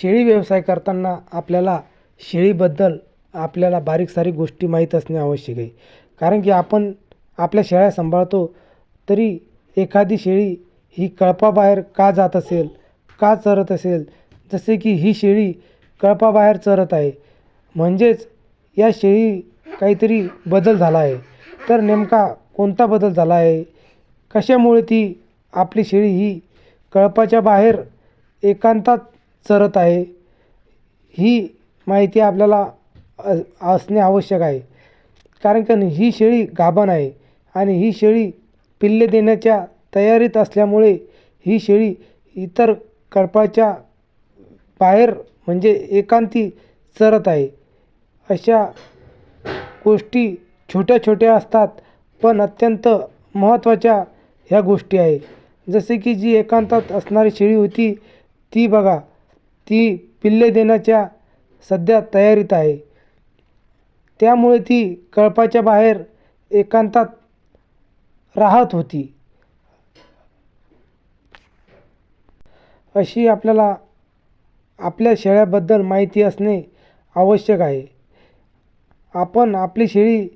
शेळी व्यवसाय करताना आपल्याला शेळीबद्दल आपल्याला बारीक सारीक गोष्टी माहीत असणे आवश्यक आहे. कारण की आपण आपल्या शेळ्या सांभाळतो तरी एखादी शेळी ही कळपाबाहेर का जात असेल का चरत असेल जसे की ही शेळी कळपाबाहेर चरत आहे. म्हणजेच या शेळी काहीतरी बदल झाला आहे. तर नेमका कोणता बदल झाला आहे? कशामुळे ती आपली शेळी ही कळपाच्या बाहेर एकांतात चरत आहे. ही माहिती आपल्याला असणे आवश्यक आहे. कारण का ही शेळी गाभण आहे आणि ही शेळी पिल्ले देण्याच्या तयारीत असल्यामुळे ही शेळी इतर कळपाच्या बाहेर म्हणजे एकांती चरत आहे. अशा गोष्टी छोट्या छोट्या असतात पण अत्यंत महत्त्वाच्या ह्या गोष्टी आहे. जसे की जी एकांतात असणारी शेळी होती ती बघा ती पिल्ले देण्याच्या सध्या तयारीत आहे. त्यामुळे ती कळपाच्या बाहेर एकांतात राहत होती. अशी आपल्याला आपल्या शेळ्याबद्दल माहिती असणे आवश्यक आहे. आपण आपली शेळी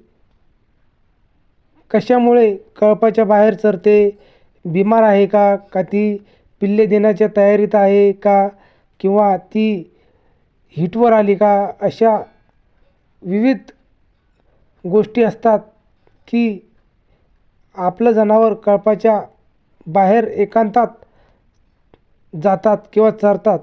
कशामुळे कळपाच्या बाहेर चरते? बिमार आहे का? का ती पिल्ले देण्याच्या तयारीत आहे का? किंवा ती हिटवर आली का अशा विविध गोष्टी असतात की आपलं जनावर कळपाच्या बाहेर एकांतात जातात किंवा चरतात.